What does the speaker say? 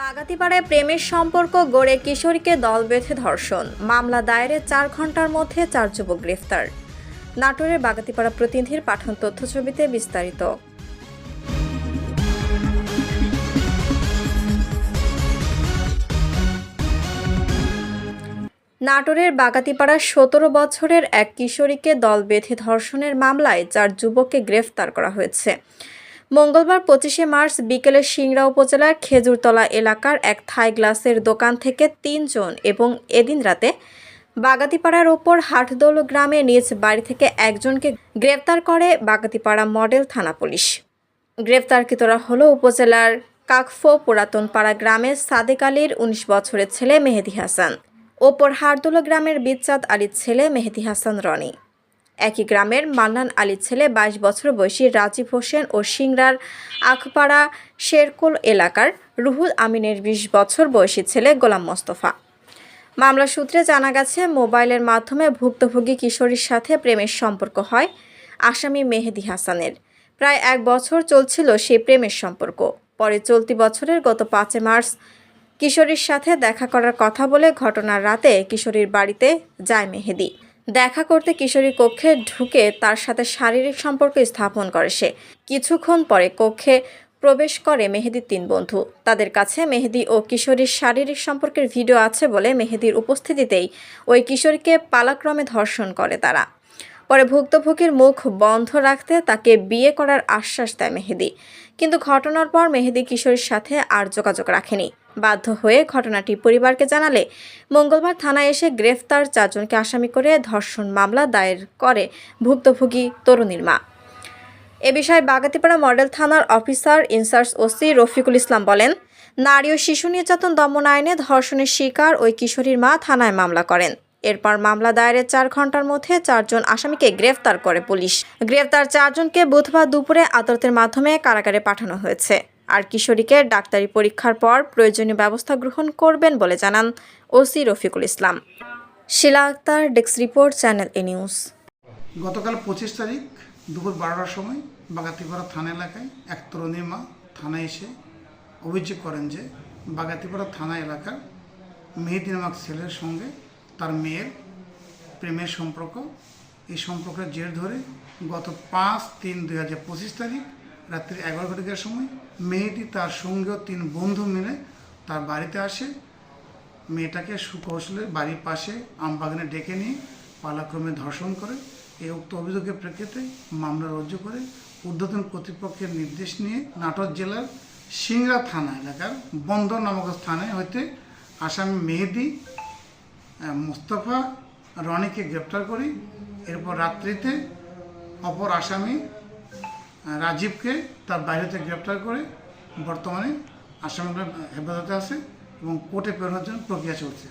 বাগাতিপাড়ায় প্রেমের সম্পর্ক গড়ে কিশোরীকে দল বেঁধে ধর্ষণ। মামলা দায়েরে চার ঘণ্টার মধ্যে চার যুবক গ্রেফতার। নাটোরের বাগাতিপাড়া প্রতিনিধির পাঠান তথ্য ছবিতে বিস্তারিত। নাটোরের বাগাতিপাড়ার সতেরো বছরের এক কিশোরীকে দল বেঁধে ধর্ষণের মামলায় চার যুবককে গ্রেফতার করা হয়েছে। মঙ্গলবার পঁচিশে মার্চ বিকেলে সিংড়া উপজেলার খেজুরতলা এলাকার এক থাই গ্লাসের দোকান থেকে তিনজন এবং এদিন রাতে বাগাতিপাড়ার ওপর হাটদোল গ্রামে নিজ বাড়ি থেকে একজনকে গ্রেফতার করে বাগাতিপাড়া মডেল থানা পুলিশ। গ্রেফতারকৃতরা হল উপজেলার কাকফো পুরাতন পাড়া গ্রামের সাদেক আলীর উনিশ বছরের ছেলে মেহেদি হাসান ওপর হারদুলো গ্রামের বিচ্চাদ আলীর ছেলে মেহেদি হাসান রনি। একই গ্রামের মান্নান আলীর ছেলে বাইশ বছর বয়সী রাজীব হোসেন ও সিংড়ার আখপাড়া শেরকুল এলাকার রুহুল আমিনের বিশ বছর বয়সী ছেলে গোলাম মোস্তফা। মামলা সূত্রে জানা গেছে, মোবাইলের মাধ্যমে ভুক্তভোগী কিশোরীর সাথে প্রেমের সম্পর্ক হয় আসামি মেহেদি হাসানের। প্রায় এক বছর চলছিল সেই প্রেমের সম্পর্ক। পরে চলতি বছরের গত পাঁচে মার্চ কিশোরীর সাথে দেখা করার কথা বলে ঘটনার রাতে কিশোরীর বাড়িতে যায় মেহেদি। দেখা করতে কিশোরী কক্ষে ঢুকে তার সাথে শারীরিক সম্পর্ক স্থাপন করে সে। কিছুক্ষণ পরে কক্ষে প্রবেশ করে মেহেদির তিন বন্ধু। তাদের কাছে মেহেদি ও কিশোরীর শারীরিক সম্পর্কের ভিডিও আছে বলে মেহেদির উপস্থিতিতেই ওই কিশোরীকে পালাক্রমে ধর্ষণ করে তারা। পরে ভুক্তভোগীর মুখ বন্ধ রাখতে তাকে বিয়ে করার আশ্বাস দেয় মেহেদি। কিন্তু ঘটনার পর মেহেদি কিশোরীর সাথে আর যোগাযোগ রাখেনি। বাধ্য হয়ে ঘটনাটি পরিবারকে জানালে মঙ্গলবার থানায় এসে গ্রেফতার চারজনকে আসামি করে ধর্ষণ মামলা দায়ের করে ভুক্তভোগী তরুণীর মা। এ বিষয়ে বাগাতিপাড়া মডেল থানার officer in charge OC Rafiqul Islam বলেন, নারী ও শিশু নির্যাতন দমন আইনে ধর্ষণের শিকার ওই কিশোরীর মা থানায় মামলা করেন। এরপর মামলা দায়েরের চার ঘণ্টার মধ্যে চারজন আসামিকে গ্রেফতার করে পুলিশ। গ্রেফতার চারজনকে বুধবার দুপুরে আদালতের মাধ্যমে কারাগারে পাঠানো হয়েছে। আর কিশোরীকে ডাক্তারি পরীক্ষার পর প্রয়োজনীয় ব্যবস্থা গ্রহণ করবেন বলে জানান OC Rafiqul Islam. Shila Akter, desk report, channel A news. গতকাল পঁচিশ তারিখ দুপুর বারোটার সময় বাগাতিপাড়া থানা এলাকায় এক তরুণীর মা থানায় এসে অভিযোগ করেন যে বাগাতিপাড়া থানা এলাকার মেহেদি নামক ছেলের সঙ্গে তার মেয়ের প্রেমের সম্পর্ক। এই সম্পর্কের জের ধরে গত পাঁচ তিন দুই হাজার পঁচিশ তারিখ রাত্রি এগারো ঘটিকার সময় মেয়েটি তার সঙ্গে তিন বন্ধু মিলে তার বাড়িতে আসে। মেয়েটাকে সুকৌশলে বাড়ির পাশে আমবাগানে ডেকে নিয়ে পালাক্রমে ধর্ষণ করে। এই উক্ত অভিযোগের প্রেক্ষিতে মামলা রুজু করে ঊর্ধ্বতন কর্তৃপক্ষের নির্দেশ নিয়ে নাটোর জেলার সিংড়া থানা এলাকার বন্দর নামক স্থানে হইতে আসামি মেহেদি মোস্তফা রনিকে গ্রেপ্তার করি। এরপর রাত্রিতে অপর আসামি রাজীবকে তার বাইরেতে গ্রেপ্তার করে বর্তমানে আসামিগুলো হেফাজতে আছে এবং কোর্টে প্রেরণের জন্য প্রক্রিয়া চলছে।